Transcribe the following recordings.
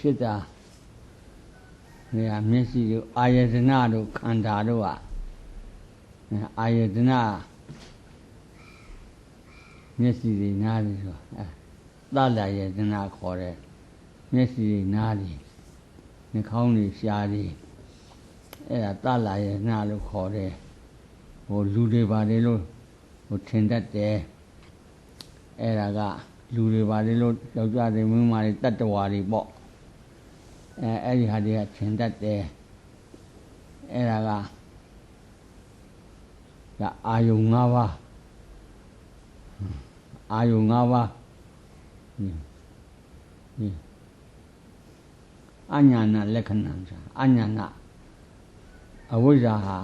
ဖြစ် တာနေရာမျက်စိတို့အာယတနာတို့ခန္ဓာတို့ဟာအဲအာယတနာမျက်စိတွေနားတွေဆိုအဲသလယတနာခေါ်တဲ့မျက်စိတွေနားတွေနှာခေါင်းတွေရှားတွေအဲ့ဒါသလယတနာလို့ခေါ်တဲ့ဟိုလူတွေပါတယ်လို့ဟိုထင်တတ်တယ်အဲ့ဒါကလူတွေပါတယ်လို့ယောက်ျားတွေမိန်းမတွေတတ္တဝါတွေပေါ့ အဲအဲ့ဒီဟာတွေကထင်တတ်တယ်အဲ့ဒါကကအာယုံ၅ပါးအာယုံ၅ပါးဟင်းဟင်းအညာနာလက္ခဏာဆိုတာအညာနာအဝိဇ္ဇာဟာ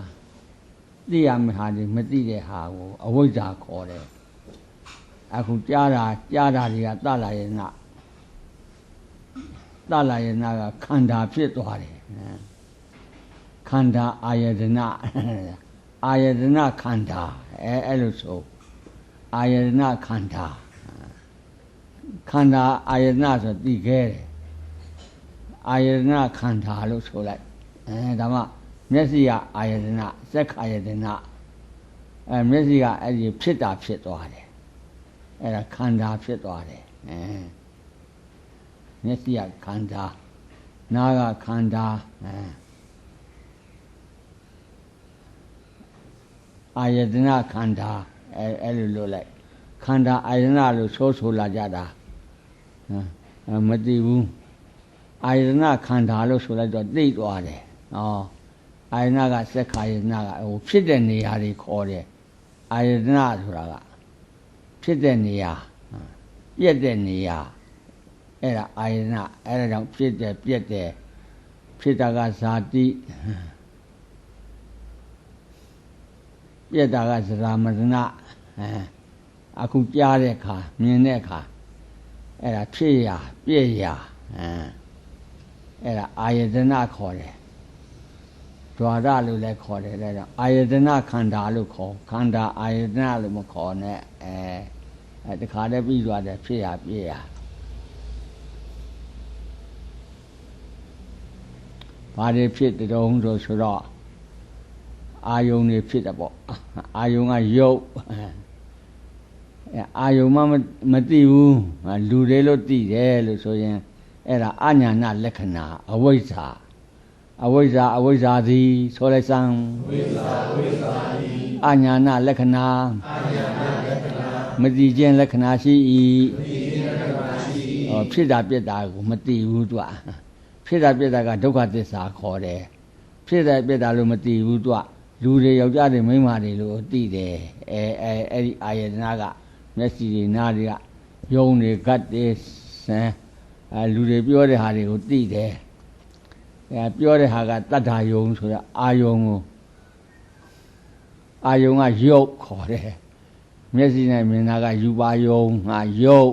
သိရမယ့်ဟာတွေမသိတဲ့ဟာကိုအဝိဇ္ဇာခေါ်တယ်အခုကြားတာကြားတာတွေကတလာရဲ့နာ တလာယနာကခန္ဓာဖြစ်သွားတယ်ခန္ဓာအာယတနာအာယတနာခန္ဓာအဲအဲ့လိုဆိုအာယတနာခန္ဓာခန္ဓာအာယတနာဆိုတည်ခဲတယ်အာယတနာခန္ဓာလို့ဆိုလိုက်အဲဒါမှမျက်စိကအာယတနာစက္ခာယတနာအဲမျက်စိကအဲ့ဒီဖြစ်တာဖြစ်သွားတယ်အဲ့ဒါခန္ဓာဖြစ်သွားတယ်အဲ မျက်စိကခန္ဓာနားကခန္ဓာအဲအာယတနာခန္ဓာအဲအဲ့လိုလို့လိုက်ခန္ဓာအာယတနာလို့ဆိုဆိုလာကြတာဟမ်မသိဘူးအာယတနာခန္ဓာလို့ဆိုလိုက်တော့သိသွားတယ်ဩအာယတနာကစက္ခာယတနာကဟိုဖြစ်တဲ့နေရာတွေခေါ်တယ်အာယတနာဆိုတာကဖြစ်တဲ့နေရာပြည့်တဲ့နေရာ အဲ့ဒါအာယနာအဲ့ဒါကြောင့်ဖြစ်တယ်ပြက်တယ်ဖြစ်တာကဇာတိပြက်တာကဇရာမရဏအဲအခုကြားတဲ့အခါမြင်တဲ့အခါအဲ့ဒါဖြစ်ရပြက်ရအဲအဲ့ဒါအာယတနာခေါ်တယ်ဒွါရလို့လည်းခေါ်တယ်ဒါကြောင့်အာယတနာခန္ဓာလို့ခေါ်ခန္ဓာအာယတနာလို့မခေါ်နဲ့အဲအဲတခါတည်းပြီးသွားတယ်ဖြစ်ရပြက်ရ ဘာတွေဖြစ်တုံးဆိုဆိုတော့အာယုံတွေဖြစ်တယ်ပေါ့အာယုံကရုပ်အဲအာယုံမှမသိဘူးလူတွေလို့သိတယ်လို့ဆိုရင်အဲ့ဒါအညာဏလက္ခဏာအဝိဇ္ဇာအဝိဇ္ဇာအဝိဇ္ဇာသည်ဆိုလိုက်စမ်းဝိဇ္ဇာဝိဇ္ဇာသည်အညာဏလက္ခဏာအာယနာလက္ခဏာမသိခြင်းလက္ခဏာရှိ၏ဒီလက္ခဏာရှိဟောဖြစ်တာပြက်တာကိုမသိဘူးသူက ဖြစ်တာပြက်တာကဒုက္ခသစ္စာခေါ်တယ်ဖြစ်တာပြက်တာလို့မသိဘူးသူကလူတွေယောက်ျားတွေမိန်းမတွေလို့သိတယ်အဲအဲအဲ့ဒီအာယတနာကမျက်စိတွေနားတွေကယုံတွေဂတ်တွေဆန်းအဲလူတွေပြောတဲ့ဟာတွေကိုသိတယ်အဲပြောတဲ့ဟာကတတ္ထာယုံဆိုတာအာယုံကိုအာယုံကယုတ်ခေါ်တယ်မျက်စိနဲ့မြင်တာကယူပါယုံငါယုတ်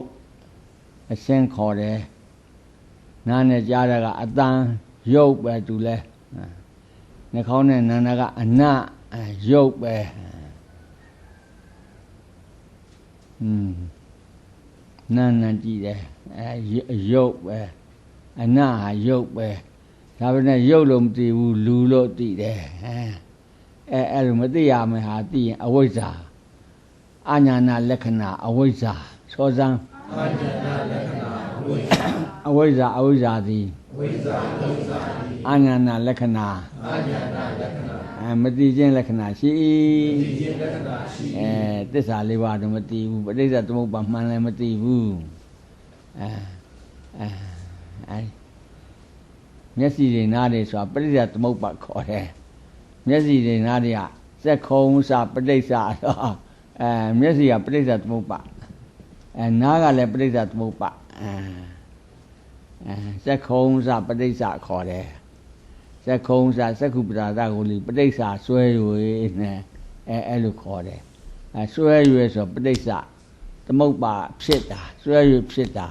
အစင်းခေါ်တယ် နားနဲ့ကြားတာကအတန်ယုတ်ပဲသူလဲနှာခေါင်းနဲ့နာနာကအနယုတ်ပဲอืมနာနာကြည့်တယ်အဲယုတ်ပဲအနဟာယုတ်ပဲဒါပေမဲ့ယုတ်လို့မသိဘူးလူလို့သိတယ်အဲအဲအဲ့လိုမသိရမယ်ဟာသိရင်အဝိဇ္ဇာအညာနာလက္ခဏာအဝိဇ္ဇာသောဇံအာယနာလက္ခဏာဝိဇ္ဇာ အဝိဇ္ဇာအဝိဇ္ဇာသည်ဝိဇ္ဇာဝိဇ္ဇာသည်အညာနာလက္ခဏာအာယနာလက္ခဏာအဲမသိခြင်းလက္ခဏာရှိဒီခြင်းလက္ခဏာရှိအဲသစ္စာလေးပါးတော့မသိဘူးပဋိစ္စသမုပ္ပါမှန်လည်းမသိဘူးအဲအဲအဲမျက်စိတွေနားတွေဆိုတာပဋိစ္စသမုပ္ပါခေါ်တယ်မျက်စိတွေနားတွေကစက်ခုံးစပဋိစ္စတော့အဲမျက်စိကပဋိစ္စသမုပ္ပါအဲနားကလည်းပဋိစ္စသမုပ္ပါအဲအဲ စက်ခုံးစပဋိစ္စခေါ်တယ်သက္ခုံစသက္ခုပ္ပဒါသကိုလေပဋိစ္စဆွဲ၍နဲ့အဲအဲ့လိုခေါ်တယ်အဲဆွဲ၍ဆိုပဋိစ္စသမုပ္ပါဖြစ်တာဆွဲ၍ဖြစ်တာ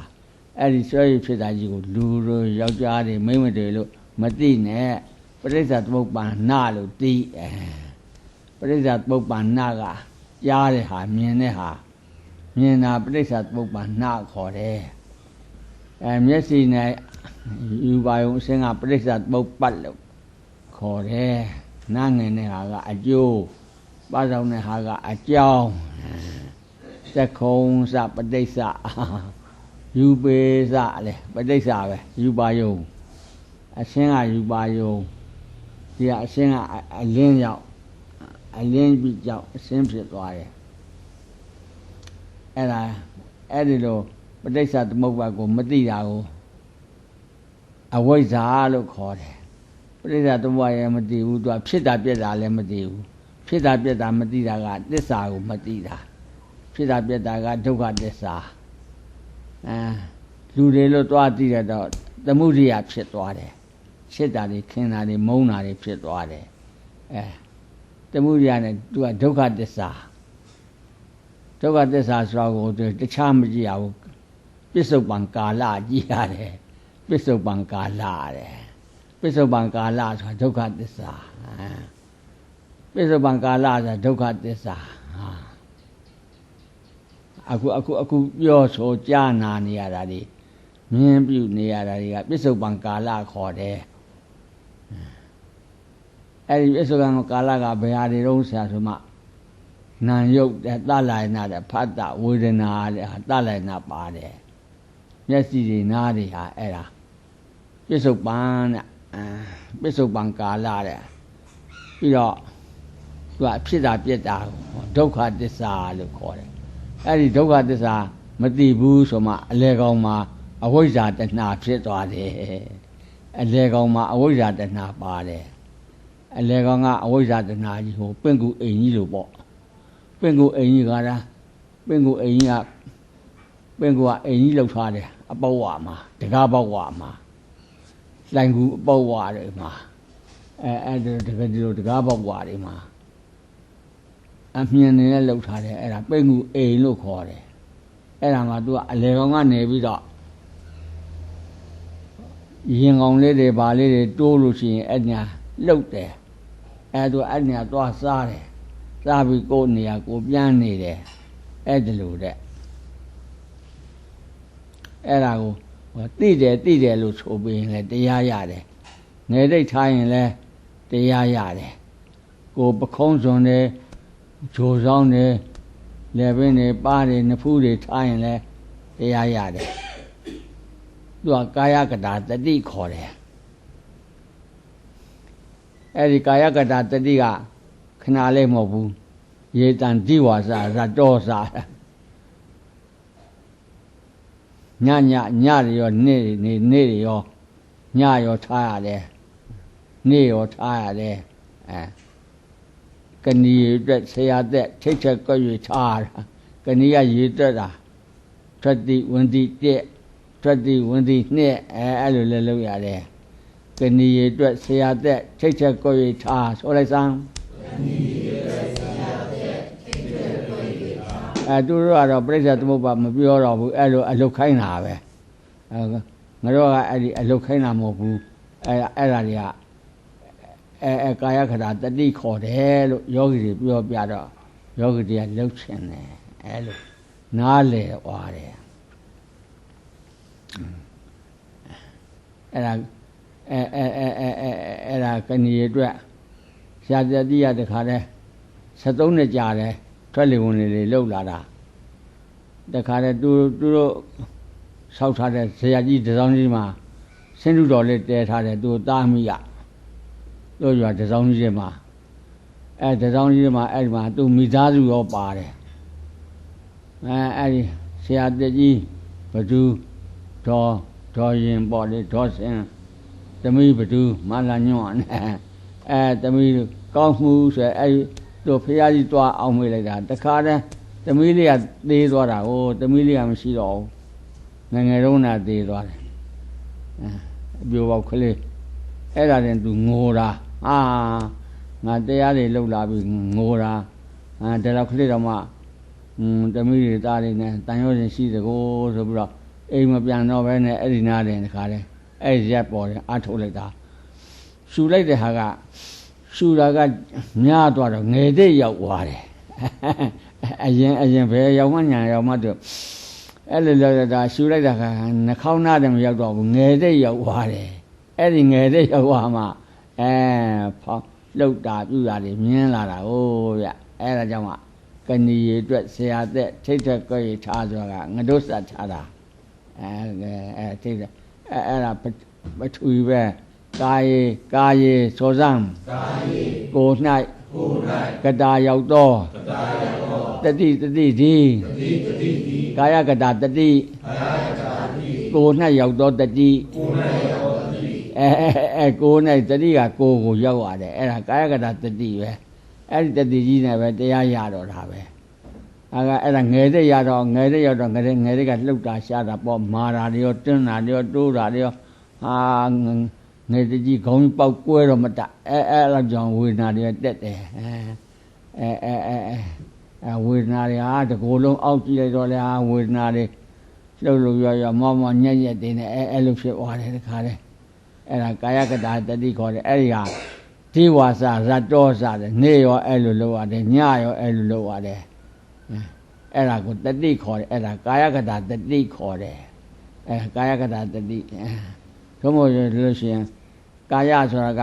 အဲ့ဒီဆွဲ၍ဖြစ်တာကြီးကိုလူတို့ယောက်ျားတွေမိန်းမတွေလို့မသိနဲ့ပဋိစ္စသမုပ္ပါနလို့သိအဲပဋိစ္စသမုပ္ပါနကကြားတဲ့ဟာမြင်တဲ့ဟာမြင်တာပဋိစ္စသမုပ္ပါနခေါ်တယ် အဲမျက်စိနဲ့ယူပါယုံအစင်းကပဋိစ္စသမုပ္ပတ်လို့ခေါ်တယ်နားငင်တဲ့ဟာကအကျိုးပါဆောင်တဲ့ဟာကအကြောင်းသက္ခုံစပဋိစ္စယူပေစလေပဋိစ္စပဲယူပါယုံအစင်းကယူပါယုံဒီကအစင်းကအလင်းရောက်အလင်းပြီးကြောင့်အစင်းဖြစ်သွားတယ်အဲ့ဒါအဲ့ဒီလို ပဋိစ္စသမုပ္ပါကိုမသိတာကိုအဝိဇ္ဇာလို့ခေါ်တယ်ပဋိစ္စသမုပ္ပါရဲ့မသိဘူးသူကဖြစ်တာပြက်တာလည်းမသိဘူးဖြစ်တာပြက်တာမသိတာကသစ္စာကိုမသိတာဖြစ်တာပြက်တာကဒုက္ခသစ္စာအဲလူတွေလို့တွားသိရတော့သမှုရိယဖြစ်သွားတယ်ရှစ်တာတွေခင်းတာတွေမုန်းတာတွေဖြစ်သွားတယ်အဲသမှုရိယနဲ့သူကဒုက္ခသစ္စာဒုက္ခသစ္စာဆိုတော့ကိုတခြားမကြည့်ရဘူး ပစ္စုပန်ကာလကြည့်ရတယ်ပစ္စုပန်ကာလတဲ့ပစ္စုပန်ကာလဆိုတာဒုက္ခသစ္စာပစ္စုပန်ကာလဆိုတာဒုက္ခသစ္စာဟာအခုအခုအခုပြောဆိုကြားနာနေရတာဒီမြင်ပြုနေရတာတွေကပစ္စုပန်ကာလခေါ်တယ်အဲ့ဒီပစ္စုပန်ကာလကဘယ်ဟာတွေတုံးဆရာဆိုမှနာယုတ်တဲ့တလယနာတဲ့ဖတ်တဝေဒနာတဲ့ဟာတလယနာပါတယ် မျက်စိတွေနားတွေဟာအဲ့ဒါပစ္စုပန်တဲ့အာပစ္စုပန်ကာလတဲ့ပြီးတော့သူကဖြစ်တာပြက်တာဒုက္ခသစ္စာလို့ခေါ်တယ်အဲ့ဒီဒုက္ခသစ္စာမသိဘူးဆိုမှအလေကောင်မှာအဝိဇ္ဇာတဏှာဖြစ်သွားတယ်အလေကောင်မှာအဝိဇ္ဇာတဏှာပါတယ်အလေကောင်ကအဝိဇ္ဇာတဏှာကြီးဟိုပင့်ကူအိမ်ကြီးလို့ပေါ့ပင့်ကူအိမ်ကြီးကလားပင့်ကူအိမ်ကြီးက ပင့်ကူကအိမ်ကြီးလောက်ထားတယ်အပေါဝါမှာတကားပေါဝါမှာလိုင်ကူအပေါဝါတွေမှာအဲအဲ့ဒါတကယ်ဒီလိုတကားပေါဝါတွေမှာအမြင်နဲ့လောက်ထားတယ်အဲ့ဒါပင့်ကူအိမ်လို့ခေါ်တယ်အဲ့ဒါမှသူကအလေကောင်ကနေပြီးတော့ရင်ကောင်လေးတွေဗာလေးတွေတိုးလို့ရှိရင်အဲ့ညာလှုပ်တယ်အဲ့ဒါအဲ့ညာသွားစားတယ်စားပြီးကိုယ်နေရာကိုပြန်နေတယ်အဲ့ဒါလို့တဲ့ အဲ့ဒါကိုတိတယ်တိတယ်လို့ဆိုပြီးရင်လည်းတရားရတယ်ငယ်တိတ်ထားရင်လည်းတရားရတယ်ကိုပခုံးစွန်တယ်ဂျိုဆောင်တယ်လက်ပင်တွေပါးတွေနဖူးတွေထားရင်လည်းတရားရတယ်သူကကာယကတာတတိခေါ်တယ်အဲ့ဒီကာယကတာတတိကခဏလေးမဟုတ်ဘူးရေတန်ဒီဝါစာရတောစာ ညညညတွေရောနေ့နေနေ့တွေရောညရောထားရတယ်နေ့ရောထားရတယ်အဲကဏီအတွက်ဆရာသက်ထိတ်ချက်ကွက်၍ထားတာကဏီကရေတွက်တာထွက်တိဝင်တိတက်ထွက်တိဝင်တိနှစ်အဲအဲ့လိုလည်းလုပ်ရတယ်ကဏီရေအတွက်ဆရာသက်ထိတ်ချက်ကွက်၍ထားဆိုလိုက်စမ်း အဲသူတို့ကတော့ပြိဿသမုပ္ပါမပြောတော့ဘူးအဲ့လိုအလုတ်ခိုင်းတာပဲအဲငါတို့ကအဲ့ဒီအလုတ်ခိုင်းတာမဟုတ်ဘူးအဲအဲ့ဒါတွေကအဲအဲကာယခန္ဓာတတိခေါ်တယ်လို့ယောဂီတွေပြောပြတော့ယောဂီတွေကလှုပ်ချင်တယ်အဲလိုနားလေွားတယ်အဲ့ဒါအဲအဲအဲအဲအဲ့ဒါကဏီအတွက်ဆရာတတိယတခါတည်း73နှစ်ကြာတယ် ထွက်လေဝင်လေလှုပ်လာတာတခါတည်းသူသူတို့ဆောက်ထားတဲ့ဇရာကြီးတစောင်းကြီးမှာဆင်းတုတော်လေးတဲထားတယ်သူတားမိရတို့ရွာတစောင်းကြီးမှာအဲတစောင်းကြီးမှာအဲ့ဒီမှာသူမိသားစုရောပါတယ်အဲအဲ့ဒီဆရာတကြီးဘသူဒေါ်ဒေါ်ရင်ပေါ့လေဒေါ်စင်သမီးဘသူမလာညွန့်နဲ့အဲသမီးကောင်းမှုဆိုအဲ့ဒီ တို့ဖះကြီးတွားအောင်မေးလိုက်တာတခါတည်းသမီးလေးကသေးသွားတာဟိုသမီးလေးကမရှိတော့ဘူးငငယ်တုန်းကသေးသွားတယ်အဲအပြိုပေါက်ကလေးအဲ့ဒါတင်သူငိုတာဟာငါတရားတွေလောက်လာပြီးငိုတာအာဒါတော့ခလေးတော့မှอืมတမိတွေသားတွေနဲ့တန်ရုံးရှင်ရှိတကိုဆိုပြီးတော့အိမ်မပြန်တော့ဘဲနဲ့အဲ့ဒီနားတင်တခါလဲအဲ့ဒီရက်ပေါ်တယ်အထုတ်လိုက်တာရှူလိုက်တဲ့ဟာက ရှူတာကများသွားတော့ငယ်တဲ့ရောက်သွားတယ်အရင်အရင်ဘယ်ရောက်မှညာရောက်မှတော့အဲ့လိုလောတာရှူလိုက်တာကနှာခေါင်းသားတယ်မရောက်တော့ဘူးငယ်တဲ့ရောက်သွားတယ်အဲ့ဒီငယ်တဲ့ရောက်သွားမှအဲဖောင်းလှုပ်တာပြူတာတွေမြင်းလာတာဟုတ်ဗျအဲ့ဒါကြောင့်မှကဏီရီအတွက်ဆရာသက်ထိတ်ထက်ကြွရထားဆိုတာကငါတို့စထားတာအဲအဲထိတ်ထက်အဲအဲ့ဒါပထူပဲ ကာယေကာယေစောစံကာယေကို၌ကိုယ်၌ကတာရောက်သောကတာယသောတတိတတိဒီတတိတတိတိကာယကတာတတိအာယတာတိကို၌ရောက်သောတတိကိုယ်၌ယောတိအဲအဲအဲကို၌တတိကကိုကိုရောက်ရတယ်အဲ့ဒါကာယကတာတတိပဲအဲ့ဒီတတိကြီးနဲ့ပဲတရားရတော့တာပဲအဲကအဲ့ဒါငယ်တဲ့ရတော့ငယ်တဲ့ရောက်တော့ငယ်တဲ့ငယ်တဲ့ကလှုပ်တာရှားတာပေါ့မာတာတွေရောတင်းတာတွေရောတိုးတာတွေရောဟာ ငယ်တကြီးခေါင်းပေါက်ကွဲတော့မတအဲအဲ့လောက်ကြောင့်ဝေဒနာတွေတက်တယ်အဲအဲအဲအဲအဲဝေဒနာတွေဟာတကူလုံးအောက်ကြည့်လိုက်တော့လေဟာဝေဒနာတွေလှုပ်လို့ရရမောမောညက်ညက်တင်းနေအဲအဲ့လိုဖြစ်သွားတယ်တခါလေအဲ့ဒါကာယကတာတတိခေါ်တယ်အဲ့ဒီဟာဒီဝါစာရတ္တောစာတယ်နေရောအဲ့လိုလုပ်ရတယ်ညရောအဲ့လိုလုပ်ရတယ်အဲ့ဒါကိုတတိခေါ်တယ်အဲ့ဒါကာယကတာတတိခေါ်တယ်အဲကာယကတာတတိအဲ သို့မဟုတ်လို့ရှိရင်ကာယဆိုတာက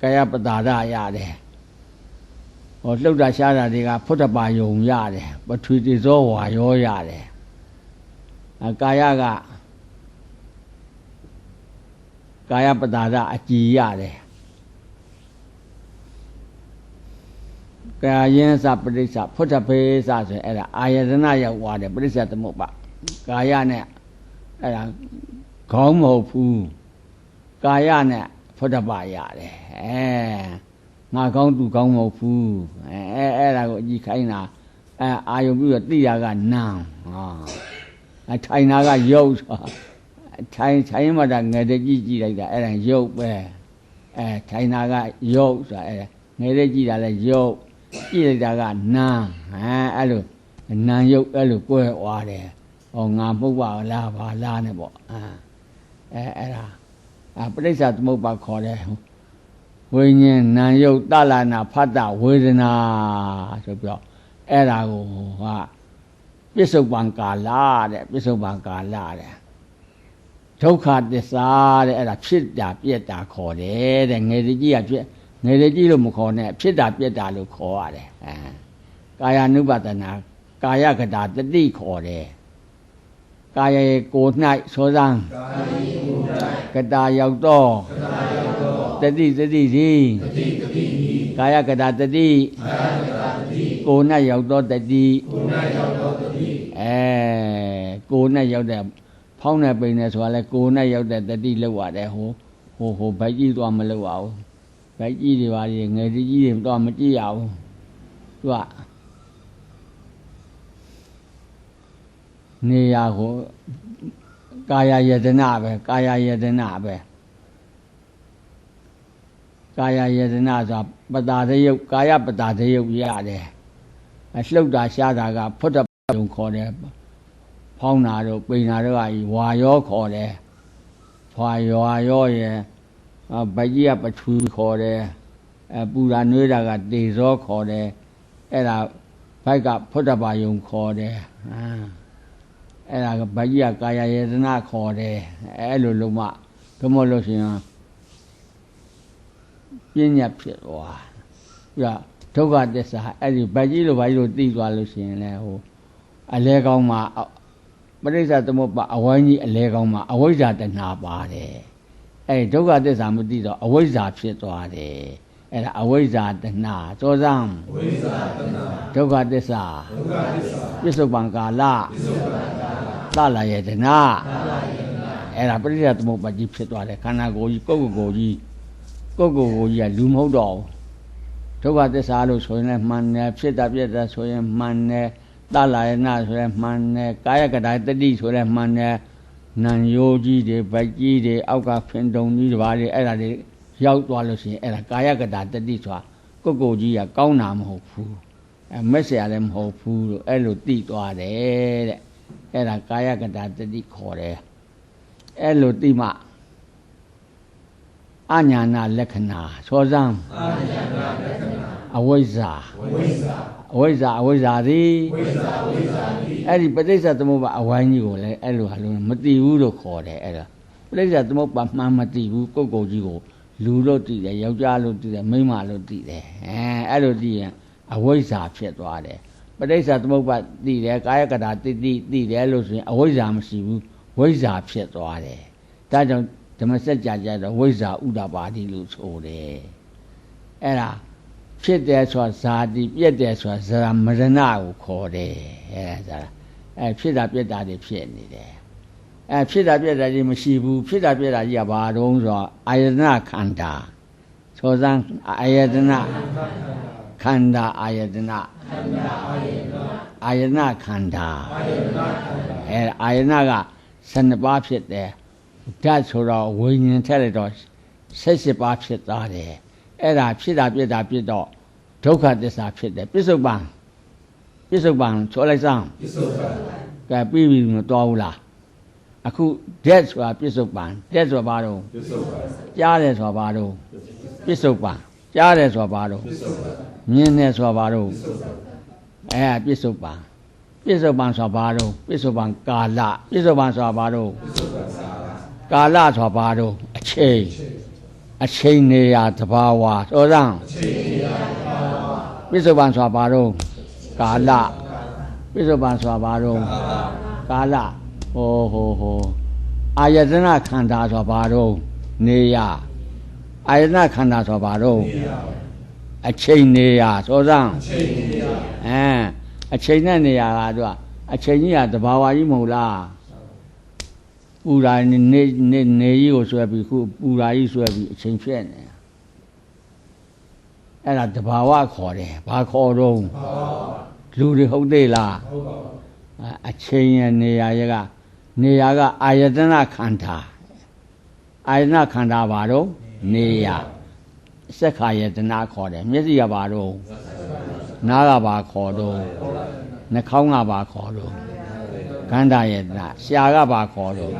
ကာယပတာဒရတယ်ဟောလှုပ်တာရှားတာတွေကဖုဒ္ဓပါယုံရတယ်ပထဝီတိဇောဝါရောရတယ်အကာယကကာယပတာဒအကြည်ရတယ်ကာယင်းစပရိစ္ဆဖုဒ္ဓဖေစဆိုရင်အဲ့ဒါအာယတနာရောက်သွားတယ်ပရိစ္ဆသမုပ္ပါကာယနဲ့အဲ့ဒါ ခေါင်းမဟုတ်ဘူးကာယနဲ့ဖုဒ္ဓပါရတယ်အဲငါကောင်းသူကောင်းမဟုတ်ဘူးအဲအဲအဲ့ဒါကိုအကြည့်ခိုင်းတာအဲအာယုံပြီးတော့တိရကနာဟာအထိုင်နာကရုပ်ဆိုတာထိုင်ထိုင်မှတာငယ်တကြည့်ကြည့်လိုက်တာအဲ့ဒါရုပ်ပဲအဲထိုင်နာကရုပ်ဆိုတာအဲငယ်တကြည့်တာလဲရုပ်ကြည့်လိုက်တာကနာဟမ်အဲ့လိုနာရုပ်အဲ့လိုကွဲသွားတယ်ဟောငါပုပ္ပါလားဘာလားနဲ့ပေါ့အာ အဲအဲ့ဒါအပရိစ္ဆသမုပ္ပါခေါ်တယ်ဝိညာဉ်နာယုတ်တလနာဖတ်တဝေဒနာဆိုပြီးတော့အဲ့ဒါကိုဟာပစ္စုပန်ကာလတဲ့ပစ္စုပန်ကာလတဲ့ဒုက္ခသစ္စာတဲ့အဲ့ဒါဖြစ်တာပြက်တာခေါ်တယ်တဲ့ငယ်တကြီးကဖြစ်ငယ်တကြီးလို့မခေါ်နဲ့ဖြစ်တာပြက်တာလို့ခေါ်ရတယ်အဲကာယ ानु ပဒနာကာယကတာတတိခေါ်တယ် ကာယရဲ့ကိုယ်၌သောသံကာယေကိုယ်၌ကတာရောက်သောကတာယသောတတိတတိသည်တတိတတိတိကာယကတာတတိအာယတာတိကိုယ်၌ရောက်သောတတိကိုယ်၌ယောသောတတိအဲကိုယ်နဲ့ရောက်တဲ့ဖောင်းနဲ့ပိန်နဲ့ဆိုတာလဲကိုယ်နဲ့ရောက်တဲ့တတိလောက်ရတယ်ဟိုဟိုဟိုဗိုက်ကြီးသွားမလောက်အောင်ဗိုက်ကြီးတွေပါလေငယ်ကြီးကြီးတွေတော့မကြည့်ရဘူးသူက နေရာကိုကာယယတနာပဲကာယယတနာပဲကာယယတနာဆိုတာပတာတယုတ်ကာယပတာတယုတ်ရတယ်အလှုပ်တာရှားတာကဖုဒ္ဓယုံခေါ်တယ်ဖောင်းတာတို့ပိန်တာတို့ကဝါရောခေါ်တယ်ဖွာရွာရောရဲ့အဗကြီးကပထူခေါ်တယ်အပူရာနွေးတာကတေဇောခေါ်တယ်အဲ့ဒါဘိုက်ကဖုဒ္ဓဘာယုံခေါ်တယ်အာ အဲ့ဒါကဗကြီးကကာယယေတနာခေါ်တယ်အဲ့လိုလုံးမဘယ်မလို့ရှိရင်ပညာဖြစ်သွားပြဒုက္ခသစ္စာအဲ့ဒီဗကြီးလိုဗကြီးလိုသိသွားလို့ရှိရင်လည်းဟိုအလဲကောင်းမှာပရိစ္ဆသမုပ္ပါအဝိုင်းကြီးအလဲကောင်းမှာအဝိဇ္ဇာတဏှာပါတယ်အဲ့ဒုက္ခသစ္စာမသိတော့အဝိဇ္ဇာဖြစ်သွားတယ်အဲ့ဒါအဝိဇ္ဇာတဏှာသောဇံဝိဇာတနာဒုက္ခသစ္စာဒုက္ခသစ္စာပစ္စုပန်ကာလပစ္စုပန်ကာလ သလာယေတနာအဲ့ဒါပရိစ္ဆသမုပ္ပါကြီးဖြစ်သွားတယ်ခန္ဓာကိုယ်ကြီးကိုယ်ကိုယ်ကိုယ်ကြီးကိုယ်ကိုယ်ကိုယ်ကြီးကလူမဟုတ်တော့ဘူးဒုက္ခသစ္စာလို့ဆိုရင်လည်းမှန်တယ်ဖြစ်တာပြက်တာဆိုရင်မှန်တယ်သလာယနာဆိုရင်မှန်တယ်ကာယကတာတတိဆိုရင်မှန်တယ်နံရိုးကြီးတွေဗက်ကြီးတွေအောက်ကဖင်တုံကြီးတွေဘာတွေအဲ့ဒါတွေရောက်သွားလို့ရှိရင်အဲ့ဒါကာယကတာတတိဆိုတာကိုယ့်ကိုယ်ကြီးကကောင်းတာမဟုတ်ဘူးအဲမက်ဆရာလည်းမဟုတ်ဘူးလို့အဲ့လိုတိသွားတယ်တဲ့ အဲ့ဒါကာယကတာတတိခေါ်တယ်အဲ့လိုတိမှအညာနာလက္ခဏာသောစံအာညာနာလက္ခဏာအဝိဇ္ဇာဝိဇ္ဇာအဝိဇ္ဇာအဝိဇ္ဇာသည်ဝိဇ္ဇာဝိဇ္ဇာတိအဲ့ဒီပဋိစ္စသမုပ္ပါအဝိုင်းကြီးကိုလည်းအဲ့လိုဟာလို့မတိဘူးလို့ခေါ်တယ်အဲ့ဒါပဋိစ္စသမုပ္ပါမှန်မတိဘူးကိုယ့်ကိုယ်ကြီးကိုလူလို့တိတယ်ယောက်ျားလို့တိတယ်မိန်းမလို့တိတယ်အဲအဲ့လိုတိရင်အဝိဇ္ဇာဖြစ်သွားတယ် ပဋိစ္စသမုပ္ပါတိတယ်ကာယကတာတိတိတိတယ်လို့ဆိုရင်အဝိဇ္ဇာမရှိဘူးဝိဇ္ဇာဖြစ်သွားတယ်ဒါကြောင့်ဓမ္မစကြာကြတော့ဝိဇ္ဇာဥဒ္ဒပါတိလို့ဆိုတယ်အဲ့ဒါဖြစ်တယ်ဆိုတာဇာတိပြက်တယ်ဆိုတာဇရာမရဏကိုခေါ်တယ်အဲဒါဇာအဲဖြစ်တာပြက်တာတွေဖြစ်နေတယ်အဲဖြစ်တာပြက်တာတွေမရှိဘူးဖြစ်တာပြက်တာကြီးကဘာတုံးဆိုတော့အာယတနာခန္ဓာသောဇံအာယတနာခန္ဓာအာယတနာ အာယတနာခန္ဓာအဲအာယတနာက12ပါးဖြစ်တယ်ဓာတ်ဆိုတော့ဝိညာဉ်ထက်လိုက်တော့78ပါးဖြစ်သွားတယ်အဲ့ဒါဖြစ်တာပြက်တာပြက်တော့ဒုက္ခသစ္စာဖြစ်တယ်ပြစ္ဆုတ်ပံပြစ္ဆုတ်ပံချောလိုက်စမ်းပစ္စုပ္ပန်ကဲပြီးပြီမတော်ဘူးလားအခု dead ဆိုတာပြစ္ဆုတ်ပံ dead ဆိုတာဘာတော့ပစ္စုပ္ပန်ကြားတယ်ဆိုတာဘာတော့ပြစ္ဆုတ်ပံ ကြားတယ်ဆိုတာဘာတော့ပစ္စုပ္ပန်မြင်တယ်ဆိုတာဘာတော့ပစ္စုပ္ပန်အဲပြစ္ဆုတ်ပံပြစ္ဆုတ်ပံဆိုတာဘာတော့ပြစ္ဆုတ်ပံကာလပြစ္ဆုတ်ပံဆိုတာဘာတော့ပစ္စုပ္ပန်သာရကာလဆိုတာဘာတော့အချိန်အချိန်နေရာတဘာဝသောစံအခြေရာပြစ္ဆုတ်ပံဆိုတာဘာတော့ကာလပြစ္ဆုတ်ပံဆိုတာဘာတော့ကာလဟိုဟိုဟိုအာယတနာခန္ဓာဆိုတာဘာတော့နေရ အာယတနာခန္ဓာဆိုတာဘာတော့နေရာအချိန်နေရသောစံအခြေနေရာအဲအချိန်နဲ့နေရကသူကအချိန်ကြီးကတဘာဝကြီးမဟုတ်လားပူရာနေနေနေနေကြီးကိုဆွဲပြီးခုပူရာကြီးဆွဲပြီးအချိန်ဖြစ်နေအဲ့ဒါတဘာဝခေါ်တယ်ဘာခေါ်တော့ဟောလူတွေဟုတ်သေးလားဟုတ်ပါဘူးအအချိန်ရနေရာရကနေရာကအာယတနာခန္ဓာအာယတနာခန္ဓာဘာတော့ နေရာစက္ခာယတနာခေါ်တယ်မျက်စိကဘာတော့နားကဘာခေါ်တော့နှာခေါင်းကဘာခေါ်တော့ခန္ဓာယတနာရှားကဘာခေါ်တော့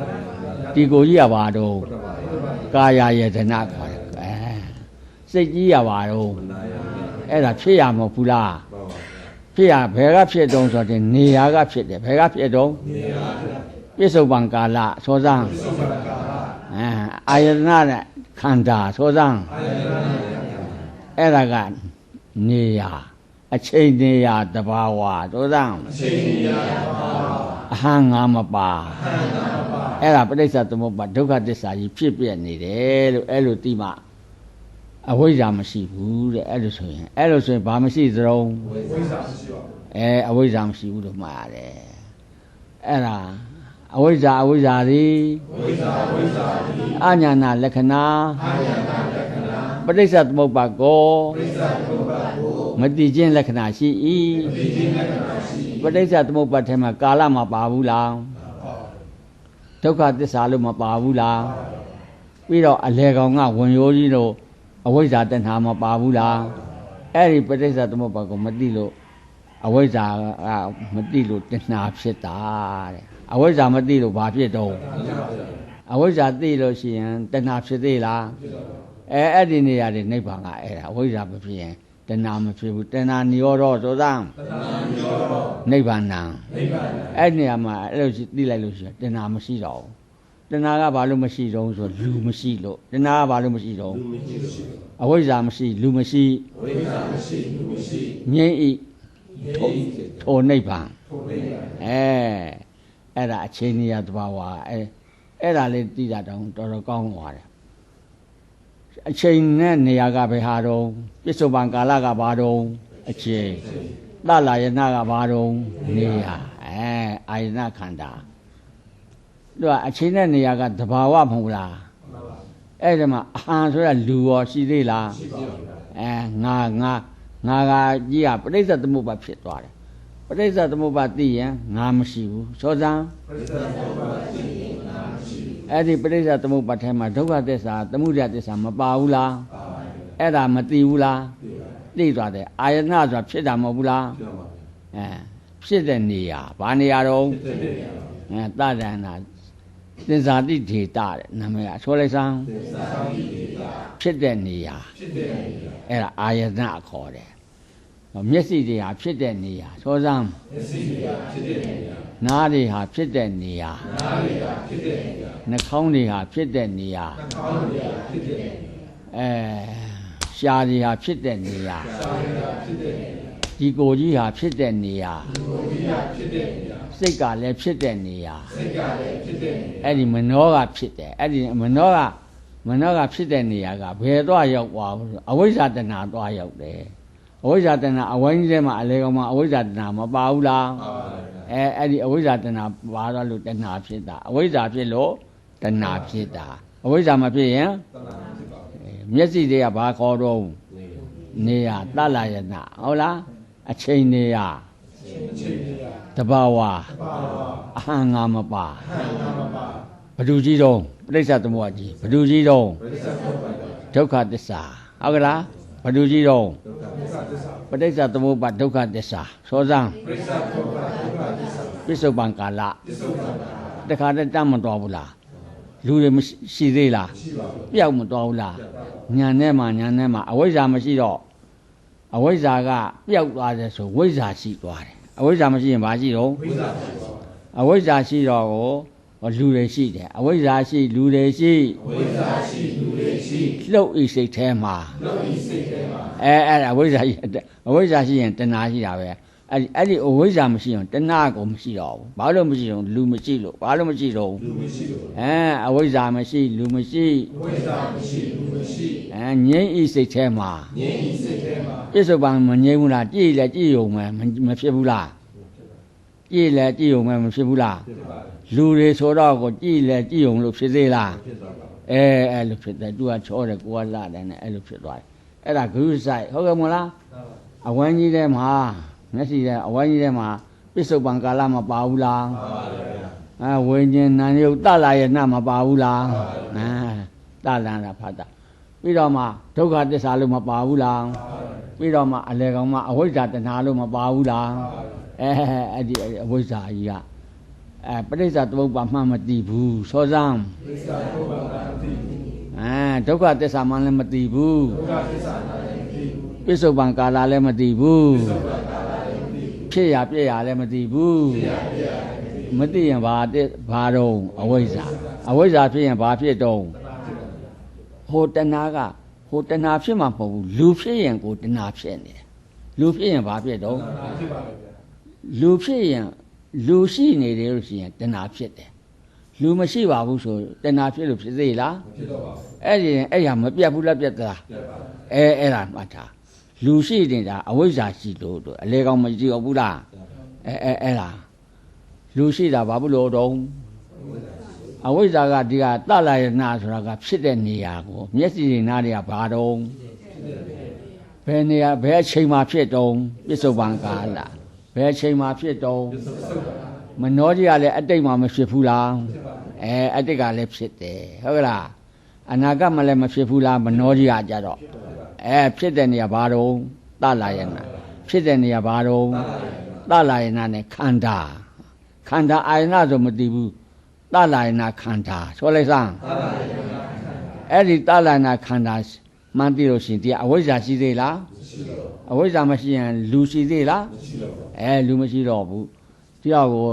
ဒီကိုကြီးကဘာတော့ကာယယတနာခေါ်တယ်အဲစိတ်ကြီးကဘာတော့အဲ့ဒါဖြစ်ရမဟုတ်ဘူးလားပါပါဖြစ်ရဘယ်ကဖြစ်တုံးဆိုတော့နေရာကဖြစ်တယ်ဘယ်ကဖြစ်တုံးနေရာပြစ္ဆုတ်ပံကာလသောဇံပစ္စုပ္ပန်ကာလအဲအာယတနာနဲ့ ခန္ဓာသောဇံအာယတနာအဲ့ဒါကနေရာအချိန်နေရာတဘာဝသောဇံအခြေနေရာပါအဟံငါမပါအဲ့ဒါပဋိစ္စသမုပ္ပါဒုက္ခသစ္စာကြီးဖြစ်ပြနေတယ်လို့အဲ့လိုသိမှအဝိဇ္ဇာမရှိဘူးတဲ့အဲ့လိုဆိုရင်အဲ့လိုဆိုရင်ဘာမရှိသလုံးဝိဇ္ဇာမရှိပါဘူးအဲအဝိဇ္ဇာမရှိဘူးလို့မှားရတယ်အဲ့ဒါ အဝိဇ္ဇာအဝိဇ္ဇာသည်ဝိဇ္ဇာဝိဇ္ဇာတိအညာနာလက္ခဏာအာယတနာလက္ခဏာပဋိစ္စသမုပ္ပါကိုပစ္စုပ္ပန်ကိုမတိခြင်းလက္ခဏာရှိ၏ဒီခြင်းလက္ခဏာရှိပဋိစ္စသမုပ္ပါထဲမှာကာလမပါဘူးလားဟောဒုက္ခသစ္စာလို့မပါဘူးလားပြီးတော့အလေကောင်ကဝင်ရိုးကြီးတို့အဝိဇ္ဇာတဏ္ဍာမပါဘူးလားအဲ့ဒီပဋိစ္စသမုပ္ပါကိုမတိလို့အဝိဇ္ဇာကမတိလို့တဏှာဖြစ်တာတဲ့ အဝိဇ္ဇာမတိလို့ဘာဖြစ်တော့အဝိဇ္ဇာသိလို့ရှိရင်တဏှာဖြစ်သေးလားအဲအဲ့ဒီနေရာတွေနိဗ္ဗာန်ကအဲ့ဒါအဝိဇ္ဇာမဖြစ်ရင်တဏှာမဖြစ်ဘူးတဏှာနိရောဓသောသံတဏှာရောတော့နိဗ္ဗာန်ံနိဗ္ဗာန်အဲ့ဒီနေရာမှာအဲ့လိုရှိသိလိုက်လို့ရှိရင်တဏှာမရှိတော့ဘူးတဏှာကဘာလို့မရှိတော့ဆိုလူမရှိလို့တဏှာကဘာလို့မရှိတော့လူမရှိရှိအဝိဇ္ဇာမရှိလူမရှိဝိဇ္ဇာမရှိလူမရှိငြိမ့်ဤထိုးထိုနိဗ္ဗာန်ထိုးနေရအဲ အဲ့ဒါအချိန်နေရာတဘာဝအဲအဲ့ဒါလေးသိတာတောင်တော်တော်ကောင်းသွားတယ်အချိန်နဲ့နေရာကဘယ်ဟာတော့ပြစ္ဆုတ်ပံကာလကဘာတော့အချိန်သလာယနာကဘာတော့နေရာအဲအာယနာခန္ဓာသူကအချိန်နဲ့နေရာကတဘာဝမဟုတ်လားအဲ့ဒီမှာအဟံဆိုရလူရောရှိသေးလားရှိပါဘူးအဲငါငါငါကကြီးကပဋိစ္စသမုပ္ပါဖြစ်သွားတယ်ပ ဋိစ္စသမုပ္ပါသိရင်ငါမရှိဘူးသောဇံပရိသတ်ဘောပါတိနာမအဲ့ဒီပရိစ္ဆေသမုပ္ပါဒ်ထဲမှာဒုက္ခသစ္စာသမုဒယသစ္စာမပါဘူးလားအဲ့ဒါမသိဘူးလားသိသွားတယ်အာယတနာဆိုတာဖြစ်တာမဟုတ်ဘူးလားအဲဖြစ်တဲ့နေရာဘာနေရာတော့အဲတဒန္နာသစ္စာတိဒေတာတဲ့နာမည်ကဆိုလိုက်စမ်းဖြစ်တဲ့နေရာအဲ့ဒါအာယတနာခေါ်တယ် ဟောမျက်စိတွေဟာဖြစ်တဲ့နေရာဆိုစမ်းနားတွေဟာဖြစ်တဲ့နေရာနှာခေါင်းတွေဟာဖြစ်တဲ့နေရာအဲရှားတွေဟာဖြစ်တဲ့နေရာဒီကိုယ်ကြီးဟာဖြစ်တဲ့နေရာစိတ်ကလည်းဖြစ်တဲ့နေရာအဲ့ဒီမနောကဖြစ်တယ်အဲ့ဒီမနောကမနောကဖြစ်တဲ့နေရာကဘယ်သွားရောက်သွားဘူးဆိုအဝိဇ္ဇာတဏှာသွားရောက်တယ် အဝိဇ္ဇာတဏှာအဝိဇ္ဇာထဲမှာအလေကောင်မှာအဝိဇ္ဇာတဏှာမပါဘူးလားအဲအဲ့ဒီအဝိဇ္ဇာတဏှာပါတော့လို့တဏှာဖြစ်တာအဝိဇ္ဇာဖြစ်လို့တဏှာဖြစ်တာအဝိဇ္ဇာမဖြစ်ရင်အဲမျက်စိတွေကဘာခေါ်တော့နေရတလယနာဟုတ်လားအချိန်နေရတဘာဝအဟံငါမပါဘဒုကြီးတော့ပြိဿသမုပ္ပါကြီးဘဒုကြီးတော့ဒုက္ခသစ္စာဟုတ်ကလား ဘဒုကြီးတော့ပဋိစ္စသမုပ္ပါဒုက္ခသစ္စာသောစံပစ္စုပန်ကာလတခါတည်းတတ်မတော်ဘူးလားလူတွေမရှိသေးလားပျောက်မတော်ဘူးလားညာနဲ့မှညာနဲ့မှအဝိဇ္ဇာမရှိတော့အဝိဇ္ဇာကပျောက်သွားတယ်ဆိုဝိဇ္ဇာရှိသွားတယ်အဝိဇ္ဇာမရှိရင်ဘာရှိတော့အဝိဇ္ဇာရှိတော့ကိုလူတွေရှိတယ်အဝိဇ္ဇာရှိလူတွေရှိလှု ပ်ဤစိတ်ထဲမှာအဲအဲ့ဒါအဝိဇ္ဇာရှိအဝိဇ္ဇာရှိရင်တဏှာရှိတာပဲအဲ့ဒီအဲ့ဒီအဝိဇ္ဇာမရှိရင်တဏှာကိုမရှိတော့ဘူးဘာလို့မရှိတော့လူမရှိလို့ဘာလို့မရှိတော့လူမရှိလို့အဲအဝိဇ္ဇာမရှိလူမရှိအဝိဇ္ဇာမရှိလူမရှိအဲငြိမ့်ဤစိတ်ထဲမှာငြိမ့်ဤစိတ်ထဲမှာပြစ္ဆုတ်ပံမငြိမ့်ဘူးလားကြည်လဲကြည်ုံမယ်မဖြစ်ဘူးလားကြည်လဲကြည်ုံမယ်မဖြစ်ဘူးလားလူတွေဆိုတော့ကိုကြည်လဲကြည်ုံလို့ဖြစ်သေးလား အဲအဲ့လိုဖြစ်တယ်သူကချောတယ်ကိုကလာတယ်နဲ့အဲ့လိုဖြစ်သွားတယ်အဲ့ဒါဂရုစိုက်ဟုတ်ကဲ့မလားအဝမ်းကြီးထဲမှာမျက်စိထဲအဝမ်းကြီးထဲမှာပစ္စုပန်ကာလမပါဘူးလားပါပါတယ်ဗျာအဲဝိညာဉ်နာယုတ်တလာရဲ့နှမပါဘူးလားအဲတလန်တာဖတ်တာပြီးတော့မှဒုက္ခသစ္စာလို့မပါဘူးလားပြီးတော့မှအလေကောင်မှအဝိဇ္ဇာတဏှာလို့မပါဘူးလားအဲအဲ့ဒီအဝိဇ္ဇာကြီးက အဲပရိစ္ဆာသမုပ္ပါမှမသိဘူးစောစမ်းပရိစ္ဆာသမုပ္ပါမှမသိဘူးအဲဒုက္ခသစ္စာမှလည်းမသိဘူးဒုက္ခသစ္စာမှလည်းမသိဘူးပစ္စုပန်ကာလလည်းမသိဘူးပစ္စုပန်ကာလလည်းမသိဘူးဖြစ်ရပြည့်ရလည်းမသိဘူးဖြစ်ရပြည့်ရလည်းမသိရင်ဘာတဲ့ဘာတော့အဝိဇ္ဇာအဝိဇ္ဇာဖြစ်ရင်ဘာဖြစ်တော့ဟိုတဏှာကဟိုတဏှာဖြစ်မှာမဟုတ်ဘူးလူဖြစ်ရင်ကိုတဏှာဖြစ်နေတယ်လူဖြစ်ရင်ဘာဖြစ်တော့လူဖြစ်ရင် လူရှိနေတယ်လို့ရှိရင်တဏှာဖြစ်တယ်လူမရှိပါဘူးဆိုတဏှာဖြစ်လို့ဖြစ်သေးလားမဖြစ်တော့ပါဘူးအဲ့ဒီရင်အဲ့ရမပြတ်ဘူးလားပြတ်သလားပြတ်ပါအဲအဲ့ဒါမှတ်ထားလူရှိနေတာအဝိဇ္ဇာရှိလို့တို့အလေကောင်မကြည့်ဘူးလားအဲအဲအဲ့ဒါလူရှိတာဘာဘူးလို့တော့အဝိဇ္ဇာကဒီကတလာရနာဆိုတာကဖြစ်တဲ့နေရာကိုမျက်စိတွေနားတွေကဘာတော့ဘယ်နေရာဘယ်အချိန်မှဖြစ်တုံးပြစ္ဆုတ်ပံကာလ ဘယ်အချိန်မှဖြစ်တုံးမနှောကြီးကလည်းအတိတ်မှမဖြစ်ဘူးလားအဲအတိတ်ကလည်းဖြစ်တယ်ဟုတ်ကလားအနာဂတ်မှလည်းမဖြစ်ဘူးလားမနှောကြီးကကြတော့အဲဖြစ်တဲ့နေရာဘာတော့တလာရနာဖြစ်တဲ့နေရာဘာတော့တလာရနာနဲ့ခန္ဓာခန္ဓာအာယနာဆိုမသိဘူးတလာရနာခန္ဓာဆိုလိုက်စမ်းအဲ့ဒီတလာရနာခန္ဓာမှန်းသိလို့ရှိရင်ဒီအဝိဇ္ဇာရှိသေးလားမရှိတော့ အဝိဇ္ဇာမရှိရင်လူရှိသေးလားမရှိတော့အဲလူမရှိတော့ဘူးတရားကို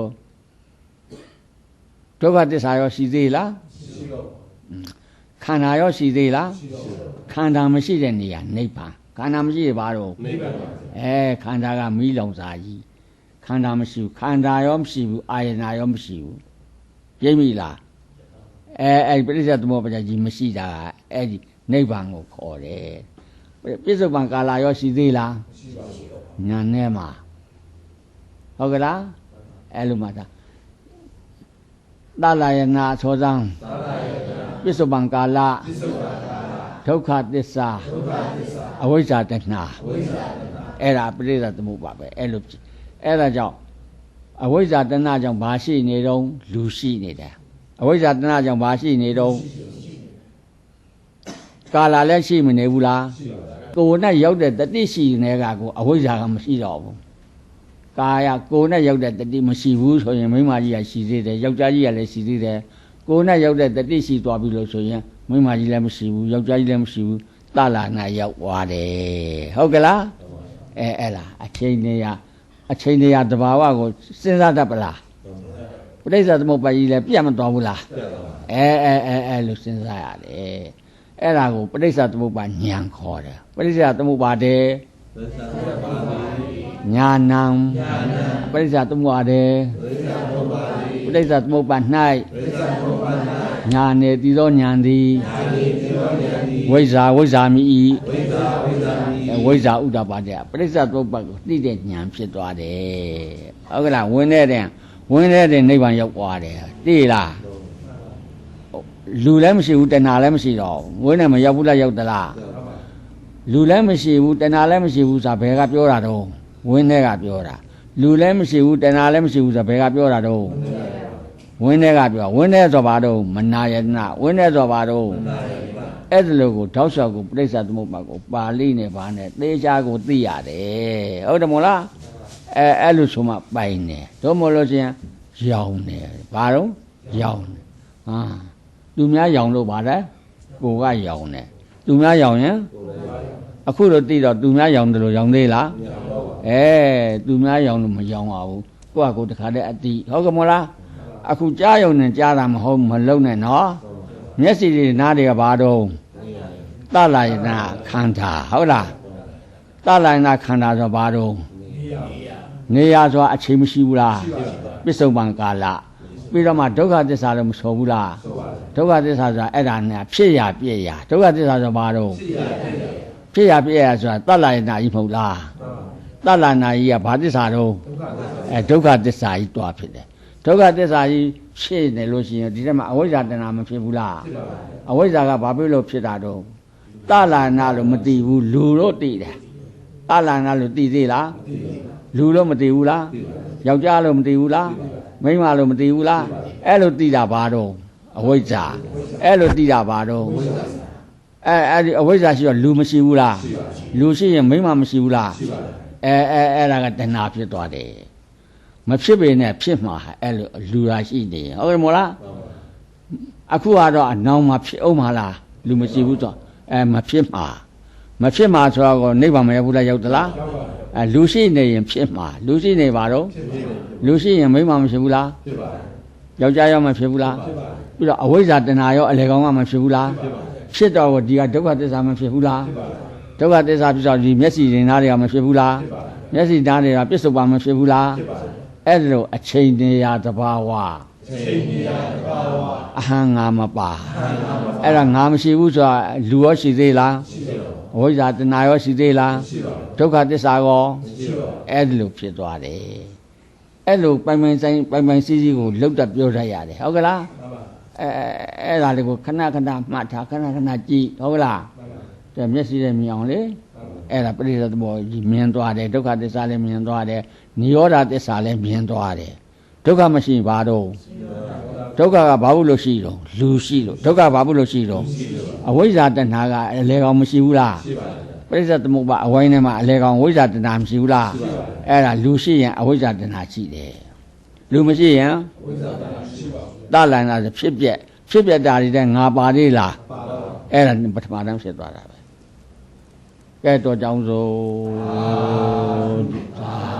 ဒုက္ခသစ္စာရောရှိသေးလားမရှိတော့ခန္ဓာရောရှိသေးလားမရှိတော့ခန္ဓာမရှိတဲ့နေရာနိဗ္ဗာန်ခန္ဓာမရှိရပါတော့နိဗ္ဗာန်ပါအဲခန္ဓာကမီးလောင်စာကြီးခန္ဓာမရှိဘူးခန္ဓာရောမရှိဘူးအာယနာရောမရှိဘူးပြိမိလားအဲအဲ့ပရိစ္ဆေသမုပ္ပါဒ်ကြီးမရှိတာအဲ့ဒီနိဗ္ဗာန်ကိုခေါ်တယ် ပြစ္ဆုတ်ပံကာလာရောရှိသေးလားမရှိပါဘူးညာနဲ့မှာဟုတ်ကလားအဲ့လိုမှသာတလာယနာသောသံတလာယနာပစ္စုပန်ကာလပစ္စုပန်ကာလဒုက္ခသစ္စာဒုက္ခသစ္စာအဝိဇ္ဇာတဏှာအဝိဇ္ဇာတဏှာအဲ့ဒါပရိစ္ဆသမုပ္ပါပဲအဲ့လိုအဲ့ဒါကြောင့်အဝိဇ္ဇာတဏှာကြောင့်ဘာရှိနေတော့လူရှိနေတယ်အဝိဇ္ဇာတဏှာကြောင့်ဘာရှိနေတော့ ကာလာလည်းရှိမနေဘူးလားရှိပါဗျာကိုယ်နဲ့ရောက်တဲ့တတိရှိနေတာကိုအဝိဇ္ဇာကမရှိတော့ဘူးကာယကိုယ်နဲ့ရောက်တဲ့တတိမရှိဘူးဆိုရင်မိန်းမကြီးကရှိသေးတယ်ယောက်ျားကြီးကလည်းရှိသေးတယ်ကိုယ်နဲ့ရောက်တဲ့တတိရှိသွားပြီလို့ဆိုရင်မိန်းမကြီးလည်းမရှိဘူးယောက်ျားကြီးလည်းမရှိဘူးတလာနာရောက်သွားတယ်ဟုတ်ကလားအဲအဲ့လားအချိန်နေရအချိန်နေရတဘာဝကိုစဉ်းစားတတ်ပလားပဋိစ္စသမုပ္ပါကြီးလည်းပြတ်မသွားဘူးလားပြတ်သွားပါအဲအဲအဲအဲလို့စဉ်းစားရတယ် အဲ့ဒါကိုပဋိစ္စသမုပ္ပါဉာဏ်ခေါ်တယ်ပဋိစ္စသမုပ္ပါတေသစ္စာသဘာဝညာဏံညာနာပဋိစ္စသမုပ္ပါတေသစ္စာဘုရားပဋိစ္စသမုပ္ပါ၌သစ္စာဘုရားညာနေတည်သောဉာဏ်သည်အာရိသေဝဉာဏ်ဤဝိဇ္ဇာဝိဇ္ဇာမိဤဝိဇ္ဇာဝိဇ္ဇာမိအဲဝိဇ္ဇာဥဒ္ဒပါတေပဋိစ္စသမုပ္ပါကိုသိတဲ့ဉာဏ်ဖြစ်သွားတယ်ဟုတ်ကလားဝင်တဲ့တဲ့ဝင်တဲ့တဲ့နိဗ္ဗာန်ရောက်သွားတယ်သိလား လူလည်းမရှိဘူးတဏှာလည်းမရှိတော့ဘူးဝင်နဲ့မရောက်ဘူးလားရောက်သလားလူလည်းမရှိဘူးတဏှာလည်းမရှိဘူးဆိုတာဘယ်ကပြောတာတော့ဝင်းထဲကပြောတာလူလည်းမရှိဘူးတဏှာလည်းမရှိဘူးဆိုတာဘယ်ကပြောတာတော့ဝင်းထဲကပြောဝင်းထဲဆိုပါတော့မနာယတနာဝင်းထဲဆိုပါတော့အဲ့ဒါလိုကိုတောက်လျှောက်ကိုပြိဿသမုပ္ပါကိုပါဠိနဲ့ဗာနဲ့သေချာကိုသိရတယ်ဟုတ်တယ်မို့လားအဲအဲ့လိုဆိုမှပိုင်တယ်တို့မလို့ချင်းရောင်တယ်ဘာတော့ရောင်တယ်ဟာ သူများရောင်လို့ပါလေကိုကရောင်တယ်သူများရောင်ရင်အခုတော့သိတော့သူများရောင်တယ်လို့ရောင်သေးလားအဲသူများရောင်လို့မရောင်ပါဘူးကိုယ့်ဟာကိုယ်တခါတည်းအတိဟုတ်ကမလားအခုကြားယုံနဲ့ကြားတာမဟုတ်မလုံးနဲ့နော်မျက်စိတွေနားတွေကဘာတော့တလာယနာခန္ဓာဟုတ်လားတလာယနာခန္ဓာဆိုဘာတော့နေရဆိုတာအချိန်မရှိဘူးလားပစ္စုပန်ကာလ ပြီးတော့မှဒုက္ခသစ္စာလို့မဆိုဘူးလားဒုက္ခသစ္စာဆိုတာအဲ့ဒါနဲ့ဖြစ်ရပြည့်ရဒုက္ခသစ္စာဆိုဘာတော့ဖြစ်ရပြည့်ရဆိုတာတတ်လာရနာကြီးမဟုတ်လားတတ်လာနာကြီးကဘာသစ္စာတော့အဲဒုက္ခသစ္စာကြီးတွားဖြစ်တယ်ဒုက္ခသစ္စာကြီးဖြစ်နေလို့ရှိရင်ဒီထဲမှာအဝိဇ္ဇာတဏမဖြစ်ဘူးလားအဝိဇ္ဇာကဘာဖြစ်လို့ဖြစ်တာတော့တတ်လာနာလို့မသိဘူးလူတော့သိတယ် တတ်လာနာလို့သိသေးလားလူလို့မသိဘူးလားယောက်ျားလို့မသိဘူးလားမိန်းမလို့မသိဘူးလားအဲ့လိုသိတာဘာတော့အဝိဇ္ဇာအဲ့လိုသိတာဘာတော့အဲအဲ့ဒီအဝိဇ္ဇာရှိတော့လူမရှိဘူးလားလူရှိရင်မိန်းမမရှိဘူးလားအဲအဲအဲ့ဒါကတဏှာဖြစ်သွားတယ်မဖြစ်ပေနဲ့ဖြစ်မှာအဲ့လိုလူရာရှိနေရင်ဟုတ်တယ်မို့လားအခုကတော့အနောင်မှာဖြစ်အောင်မလားလူမရှိဘူးဆိုအဲမဖြစ်မှာ မဖြစ်မှာဆိုတော့နိဗ္ဗာန်မရောက်ဘူးလားရောက်သလားအဲလူရှိနေရင်ဖြစ်မှာလူရှိနေပါတော့လူရှိရင်မိန်းမမရှိဘူးလားဖြစ်ပါယောက်ျားရောမဖြစ်ဘူးလားပြီးတော့အဝိဇ္ဇာတဏှာရောအလေကောင်ကမဖြစ်ဘူးလားဖြစ်တော့ဒီကဒုက္ခသစ္စာမဖြစ်ဘူးလားဒုက္ခသစ္စာဖြစ်တော့ဒီမျက်စိရင်သားတွေကမဖြစ်ဘူးလားမျက်စိသားတွေကပြစ္ဆုတ်ပါမဖြစ်ဘူးလားအဲ့ဒါလိုအချိန်နေရတဘာဝ ချိန်နေရတဘာဝအဟံငါမပါအဲ့ဒါငါမရှိဘူးဆိုတာလူရောရှိသေးလားရှိတယ်အဝိဇ္ဇာတဏှာရောရှိသေးလားရှိပါဒုက္ခသစ္စာရောရှိပါအဲ့ဒါလိုဖြစ်သွားတယ်အဲ့လိုပိုင်ပိုင်ဆိုင်ပိုင်ပိုင်စည်းစည်းကိုလောက်တက်ပြောတတ်ရတယ်ဟုတ်ကလားမှန်ပါအဲအဲ့ဒါလေးကိုခဏခဏမှတ်ထားခဏခဏကြည့်ဟုတ်ကလားမှန်ပါတဲ့မျက်စိနဲ့မြင်အောင်လေအဲ့ဒါပရိသတ်သဘောကြီးမြင်သွားတယ်ဒုက္ခသစ္စာလည်းမြင်သွားတယ်နိရောဓသစ္စာလည်းမြင်သွားတယ် ဒုက္ခမရှိဘာတော့ဒုက္ခကဘာလို့လို့ရှိတော့လူရှိလို့ဒုက္ခဘာလို့လို့ရှိတော့အဝိဇ္ဇာတဏှာကအလေကောင်မရှိဘူးလားရှိပါပရိသတ်သမုပ္ပါအဝိုင်းထဲမှာအလေကောင်ဝိဇ္ဇာတဏှာမရှိဘူးလားအဲ့ဒါလူရှိရင်အဝိဇ္ဇာတဏှာရှိတယ်လူမရှိရင်ဝိဇ္ဇာတနာရှိပါတလန်လာဆိုဖြစ်ပြက်ဖြစ်ပြက်တာတွေတဲ့ငါပါသေးလားပါတော့အဲ့ဒါပထမတန်းဖြစ်သွားတာပဲကဲတော့ကြောင်းစိုး